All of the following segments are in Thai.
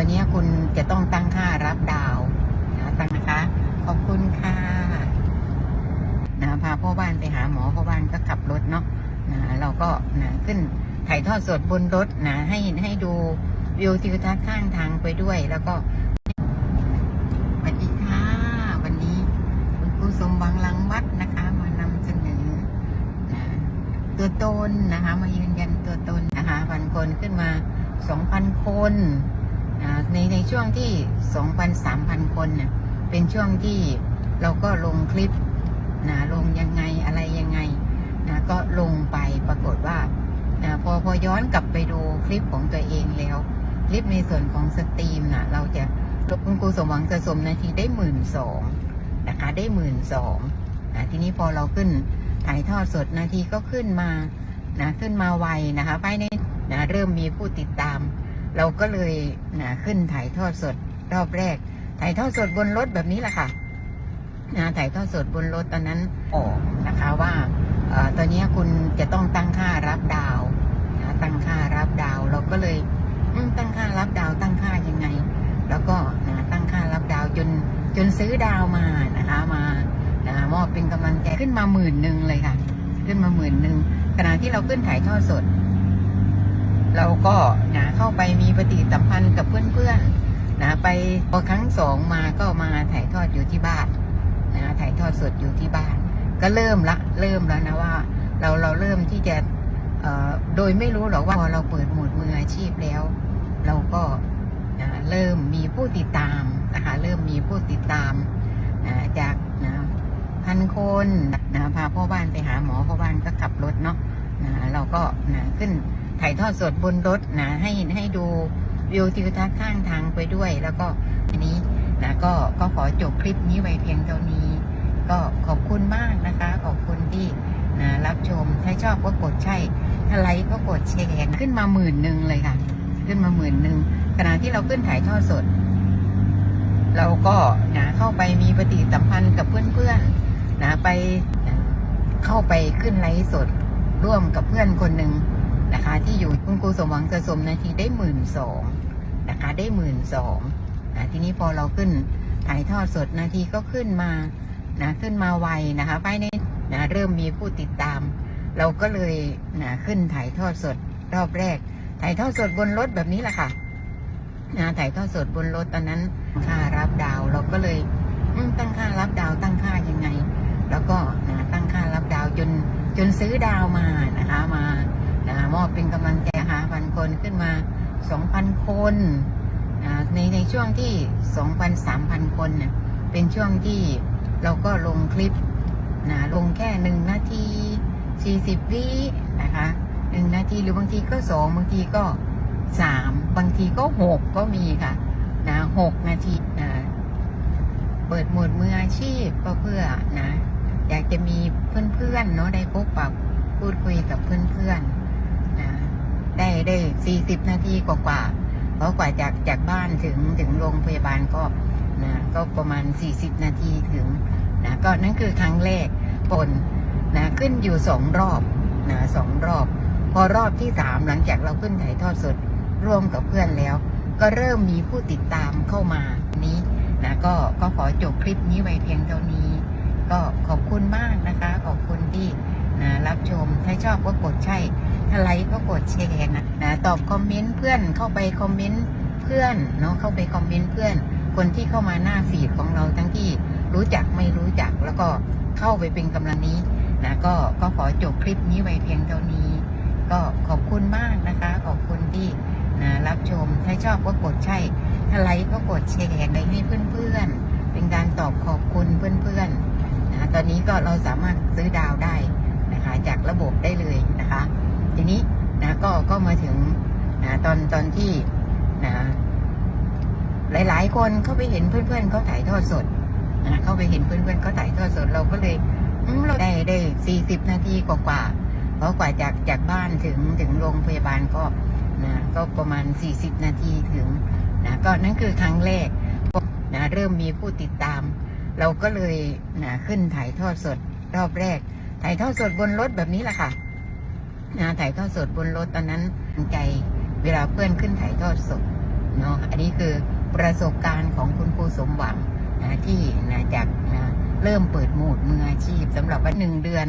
ตอนนี้คุณจะต้องตั้งค่ารับดาวนะตั้งนะคะ ขอบคุณค่ะนะพาพ่อบ้านไปหาหมอพ่อบ้านก็ขับรถเนาะนะเราก็นะขึ้นถ่ายทอดสดบนรถนะให้ให้ดูวิวทิวทัศน์ข้างทางไปด้วยแล้วก็สวัสดีค่ะ วันนี้คุณครูสมบังลังวัดนะคะ มานำเสนอนะตัวตนนะคะ มายืนยันตัวตนนะคะพันคนขึ้นมา2,000คนคน ในในช่วงที่2,000 3,000คนเนี่ยเป็นช่วงที่เราก็ลงคลิปนะลงยังไงอะไรยังไงนะก็ลงไปปรากฏว่านะพอพอย้อนกลับไปดูคลิปของตัวเองแล้ว คลิปในส่วนของสตรีมนะเราจะคุณครูสมหวังจะสมนาทีได้หมื่นสองนะคะได้หมื่นสองนะทีนี้พอเราขึ้นถ่ายทอดสดนาทีก็ขึ้นมานะขึ้นมาไวนะคะภายในนะเริ่มมีผู้ติดตาม เราก็เลยนะขึ้นถ่ายทอดสดรอบแรก ถ่ายทอดสดบนรถแบบนี้แหละค่ะนะถ่ายทอดสดบนรถตอนนั้นออกนะคะว่าออตอนนี้คุณจะต้องตั้งค่ารับดาวนะตั้งค่ารับดาว เราก็เลยตั้งค่ารับดาว ตั้งค่ายังไง แล้วก็นะตั้งค่ารับดาวจนจนซื้อดาวมานะคะมานะมอบเป็นกำลังใจขึ้นมาหมื่นหนึ่งเลยค่ะ ขึ้นมาหมื่นหนึ่งขณะที่เราขึ้นถ่ายทอดสด เราก็นะเข้าไปมีปฏิสัมพันธ์กับเพื่อนๆนะไปพอครั้งสองมาก็มาถ่ายทอดอยู่ที่บ้านนะถ่ายทอดสดอยู่ที่บ้าน ก็เริ่มละเริ่มแล้วนะว่า เราเราเริ่มที่จะโดยไม่รู้หรอกว่าพอเราเปิดหมดมืออาชีพแล้ว เราก็นะเริ่มมีผู้ติดตามนะคะเริ่มมีผู้ติดตามนะจากนะพันคนนะพาพ่อบ้านไปหาหมอพ่อบ้านก็ขับรถเนาะนะเราก็นะขึ้น ถ่ายทอดสดบนรถนะให้ให้ดูวิวทิวทัศน์ข้างทางไปด้วย แล้วก็อันนี้นะก็ก็ขอจบคลิปนี้ไว้เพียงเท่านี้ ก็ขอบคุณมากนะคะ ขอบคุณที่นะรับชมถ้าชอบก็กดใช่ถ้าไลค์ก็กดแชร์ขึ้นมาหมื่นหนึ่งเลยค่ะ ขึ้นมาหมื่นหนึ่งขณะที่เราขึ้นถ่ายทอดสด เราก็นะเข้าไปมีปฏิสัมพันธ์กับเพื่อนๆนะไปเข้าไปขึ้นไลฟ์สดร่วมกับเพื่อนคนหนึ่ง นะคะ ที่อยู่คุณครูสมหวังจะสมนาทีได้หมื่นสองนะคะได้หมื่นสองนะทีนี้พอเราขึ้นถ่ายทอดสดนาทีก็ขึ้นมานะขึ้นมาไวนะคะภายในนะเริ่มมีผู้ติดตาม เราก็เลยนะขึ้นถ่ายทอดสดรอบแรก ถ่ายทอดสดบนรถแบบนี้แหละค่ะนะถ่ายทอดสดบนรถตอนนั้นค่ารับดาวเราก็เลยตั้งค่ารับดาวตั้งค่ายังไง แล้วก็นะตั้งค่ารับดาวจนจนซื้อดาวมานะคะมา กำลังใจหาพันคนขึ้นมา 2,000คนนในในช่วงที่ 2,000 3,000 คนเนี่ยเป็นช่วงที่เราก็ลงคลิปนะลงแค่หนึ่งนาที 40 วินะคะหนึ่งนาทีหรือบางทีก็สองบางทีก็สามบางทีก็หกก็มีค่ะนะหกนาทีนะเปิดหมดมืออาชีพก็เพื่อนะอยากจะมีเพื่อนๆเนาะได้พบปะพูดคุยกับเพื่อนๆ ได้ได้สี่สิบนาทีกว่าๆเพราะกว่าจากจากบ้านถึงถึงโรงพยาบาลก็นะก็ประมาณสี่สิบนาทีถึงนะก็นั่นคือครั้งแรกปนนะขึ้นอยู่สองรอบนะสองรอบ พอรอบที่สามหลังจากเราขึ้นถ่ายทอดสดร่วมกับเพื่อนแล้ว ก็เริ่มมีผู้ติดตามเข้ามานี้นะก็ก็ขอจบคลิปนี้ไว้เพียงเท่านี้ ก็ขอบคุณมากนะคะ ขอบคุณที่ รับชม ถ้าชอบก็กดใช่ ถ้าไลค์ก็กดแชร์นะนะตอบคอมเมนต์เพื่อนเข้าไปคอมเมนต์เพื่อนเนาะเข้าไปคอมเมนต์เพื่อน คนที่เข้ามาหน้าฟีดของเราทั้งที่รู้จักไม่รู้จักแล้วก็เข้าไปเป็นกำลังนี้นะก็ก็ขอจบคลิปนี้ไว้เพียงเท่านี้ ก็ขอบคุณมากนะคะ ขอบคุณที่นะรับชม ถ้าชอบก็กดใช่ ถ้าไลค์ก็กดแชร์ไปให้เพื่อนๆ เป็นการตอบขอบคุณเพื่อนๆนะตอนนี้ก็เราสามารถซื้อดาวได้ นะคะจากระบบได้เลยนะคะ ทีนี้นะก็ก็มาถึงนะตอนตอนที่นะหลาย ๆ คนเข้าไปเห็นเพื่อนๆเขาถ่ายทอดสดนะเข้าไปเห็นเพื่อนๆเขาถ่ายทอดสดเราก็เลยเราได้ได้สี่สิบนาทีกว่าๆเพราะกว่าจากจากบ้านถึงถึงโรงพยาบาลก็นะก็ประมาณสี่สิบนาทีถึงนะก็นั่นคือครั้งแรกนะเริ่มมีผู้ติดตาม เราก็เลยนะขึ้นถ่ายทอดสดรอบแรก ถ่ายทอดสดบนรถแบบนี้แหละค่ะนะถ่ายทอดสดบนรถตอนนั้นใจเวลาเพื่อนขึ้นถ่ายทอดสดเนาะอันนี้คือประสบการณ์ของคุณครูสมหวังนะที่นะจากนะเริ่มเปิดโหมดมืออาชีพสำหรับวันหนึ่งเดือน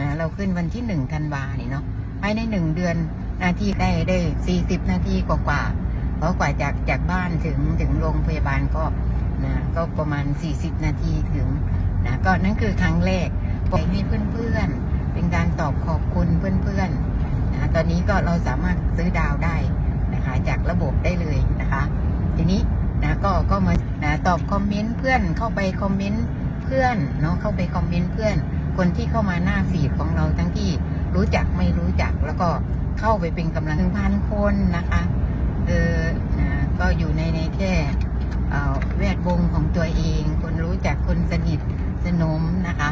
นะเราขึ้นวันที่หนึ่งธันวาเนี่เนาะภายในหนึ่งเดือนนาทีได้ได้สี่สิบนาทีกว่าๆเพราะกว่าจากจากบ้านถึงถึงโรงพยาบาลก็นะก็ประมาณ40นาทีถึงนะก็นั่นคือครั้งแรก ไปให้เพื่อนๆ เป็นการตอบขอบคุณเพื่อนๆนะตอนนี้ก็เราสามารถซื้อดาวได้นะคะจากระบบได้เลยนะคะ ทีนี้นะก็ก็มานะตอบคอมเมนต์เพื่อนเข้าไปคอมเมนต์เพื่อนเนาะเข้าไปคอมเมนต์เพื่อน คนที่เข้ามาหน้าฟีดของเราทั้งที่รู้จักไม่รู้จักแล้วก็เข้าไปเป็นกำลังหนึ่งพันคนนะคะเออนะก็อยู่ในในแค่แวดวงของตัวเอง คนรู้จักคนสนิทสนมนะคะ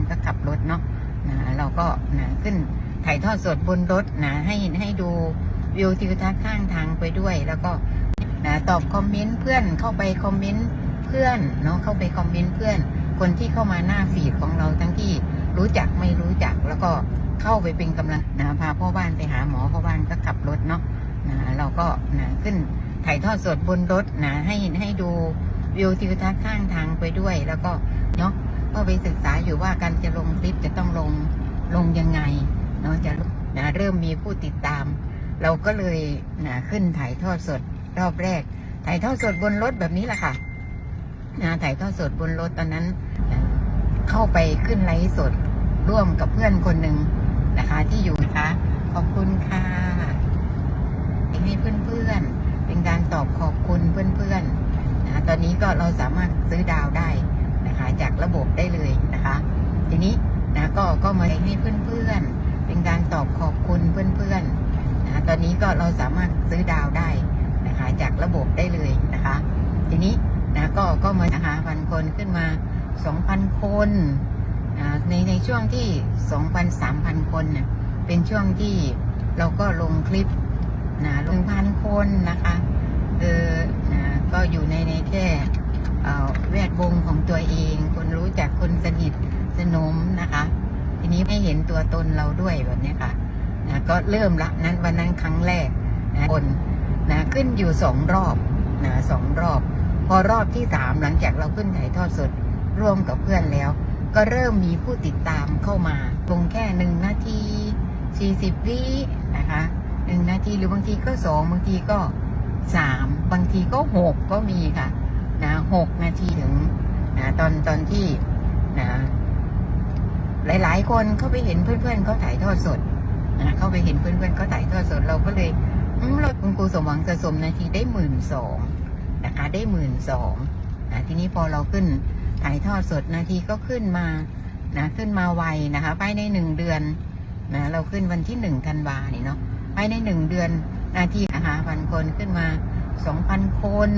านก็ขับรถเนาะนะเราก็นะขึ้นถ่ายทอดสดบนรถนะให้ให้ดูวิวทิวทัศน์ข้างทางไปด้วย แล้วก็นะตอบคอมเมนต์เพื่อนเข้าไปคอมเมนต์เพื่อนเนาะเข้าไปคอมเมนต์เพื่อน คนที่เข้ามาหน้าฟีดของเราทั้งที่รู้จักไม่รู้จักแล้วก็เข้าไปเป็นกำลังนะพาพ่อบ้านไปหาหมอพ่อบ้านก็ขับรถเนาะนะเราก็นะขึ้นถ่ายทอดสดบนรถนะให้ให้ดูวิวทิวทัศน์ข้างทางไปด้วย แล้วก็เนาะ ก็ไปศึกษาอยู่ว่าการจะลงคลิปจะต้องลงลงยังไงเนาะจะนะเริ่มมีผู้ติดตาม เราก็เลยนะขึ้นถ่ายทอดสดรอบแรก ถ่ายทอดสดบนรถแบบนี้แหละค่ะนะถ่ายทอดสดบนรถตอนนั้นนะเข้าไปขึ้นไลฟ์สดร่วมกับเพื่อนคนหนึ่งนะคะ ที่อยู่นะคะขอบคุณค่ะให้เพื่อนๆเป็นการตอบขอบคุณเพื่อนๆนะตอนนี้ก็เราสามารถซื้อดาวได้นะคะ จากระ บบได้เลยนะคะ ทีนี้นะก็ก็มาให้เพื่อนๆ เป็นการตอบขอบคุณเพื่อนๆนะตอนนี้ก็เราสามารถซื้อดาวได้นะคะจากระบบได้เลยนะคะ ทีนี้นะก็ก็มานะคะพันคนขึ้นมา 2,000 คนนะในในช่วงที่ 2,000 3,000 คนเนี่ยเป็นช่วงที่เราก็ลงคลิปนะลงพันคนนะคะเออนะก็อยู่ในในแค่ แวดวงของตัวเอง คนรู้จักคนสนิทสนมนะคะ ทีนี้ให้เห็นตัวตนเราด้วยแบบนี้ค่ะนะก็เริ่มละนั้นวันนั้นครั้งแรกนะคนนะขึ้นอยู่สองรอบนะสองรอบ พอรอบที่สามหลังจากเราขึ้นถ่ายทอดสดร่วมกับเพื่อนแล้ว ก็เริ่มมีผู้ติดตามเข้ามาลงแค่หนึ่งนาทีสี่สิบวินะคะหนึ่งนาทีหรือบางทีก็สองบางทีก็สามบางทีก็หกก็มีค่ะ นะหกนาทีถึงนะตอนตอนที่นะหลาย ๆ คนเข้าไปเห็นเพื่อนๆเขาถ่ายทอดสดนะเข้าไปเห็นเพื่อนๆเขาถ่ายทอดสดเราก็เลยอืมเราคุณครูสมหวังสะสมนาทีได้หมื่นสองนะคะได้หมื่นสองนะทีนี้พอเราขึ้นถ่ายทอดสดนาทีก็ขึ้นมานะขึ้นมาไวนะคะภายในหนึ่งเดือนนะเราขึ้นวันที่หนึ่งธันวาเนี่เนาะภายในหนึ่งเดือนนาทีนะคะพันคนขึ้นมาสองพันคน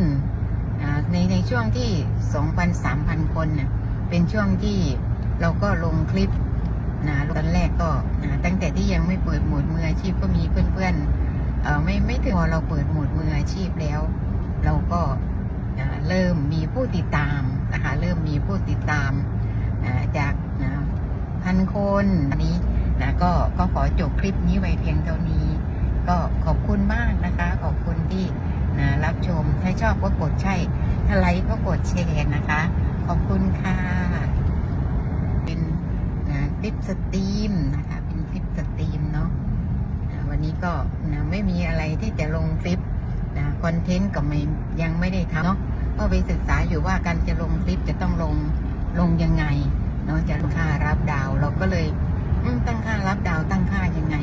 ในในช่วงที่สองพันสามพันคนเนี่ยเป็นช่วงที่เราก็ลงคลิปนะตอนแรกก็นะตั้งแต่ที่ยังไม่เปิดหมดมืออาชีพก็มีเพื่อนๆเออไม่ไม่ถึงพอเราเปิดหมดมืออาชีพแล้ว เราก็เริ่มมีผู้ติดตามนะคะเริ่มมีผู้ติดตามจากพันคนอันนี้นะก็ก็ขอจบคลิปนี้ไว้เพียงเท่านี้ ก็ขอบคุณมากนะคะ ขอบคุณที่ รับชม ถ้าชอบก็กดใช่ ถ้าไลค์ก็กดแชร์นะคะ ขอบคุณค่ะ เป็นนะคลิปสตรีมนะคะ เป็นคลิปสตรีมเนาะวันนี้ก็นะไม่มีอะไรที่จะลงคลิปนะคอนเทนต์ก็ไม่ยังไม่ได้ทำเนาะก็ไปศึกษาอยู่ว่าการจะลงคลิปจะต้องลงลงยังไงค่ารับดาว เราก็เลยอืมตั้งค่ารับดาวตั้งค่ายังไง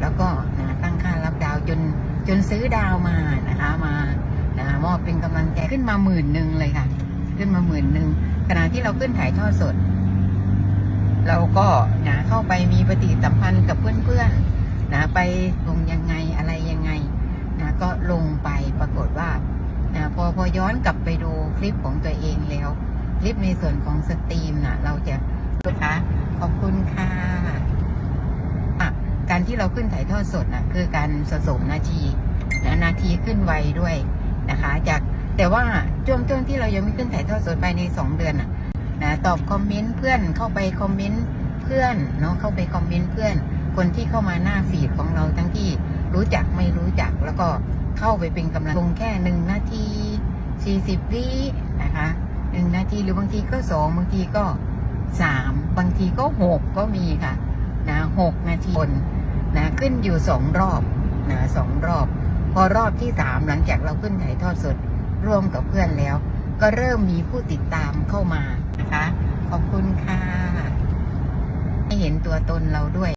แล้วก็นะตั้งค่ารับดาวจนจน ซื้อดาวมานะคะมานะมอบเป็นกำลังใจขึ้นมาหมื่นหนึ่งเลยค่ะ ขึ้นมาหมื่นหนึ่งขณะที่เราขึ้นถ่ายทอดสด เราก็นะเข้าไปมีปฏิสัมพันธ์กับเพื่อนๆนะไปลงยังไงอะไรยังไงนะก็ลงไปปรากฏว่านะพอพอย้อนกลับไปดูคลิปของตัวเองแล้ว คลิปในส่วนของสตรีมนะเราจะนะคะขอบคุณค่ะอะการที่เราขึ้นถ่ายทอดสดนะคือการสะสมนาที นะนาทีขึ้นไวด้วยนะคะ จากแต่ว่าช่วงช่วงที่เรายังไม่ขึ้นถ่ายทอดสดไปในสองเดือนนะตอบคอมเมนต์เพื่อนเข้าไปคอมเมนต์เพื่อนเนาะเข้าไปคอมเมนต์เพื่อนคคนที่เข้ามาหน้าฟีดของเราทั้งที่รู้จักไม่รู้จักแล้วก็เข้าไปเป็นกำลังลงแค่หนึ่งนาทีสี่สิบวินะคะหนึ่งนาทีหรือบางทีก็สองบางทีก็สามบางทีก็หกก็มีค่ะนะหกนาทีคนนะขึ้นอยู่สองรอบนะสองรอบ พอรอบที่สามหลังจากเราขึ้นถ่ายทอดสดร่วมกับเพื่อนแล้ว ก็เริ่มมีผู้ติดตามเข้ามานะคะ ขอบคุณค่ะ ให้เห็นตัวตนเราด้วย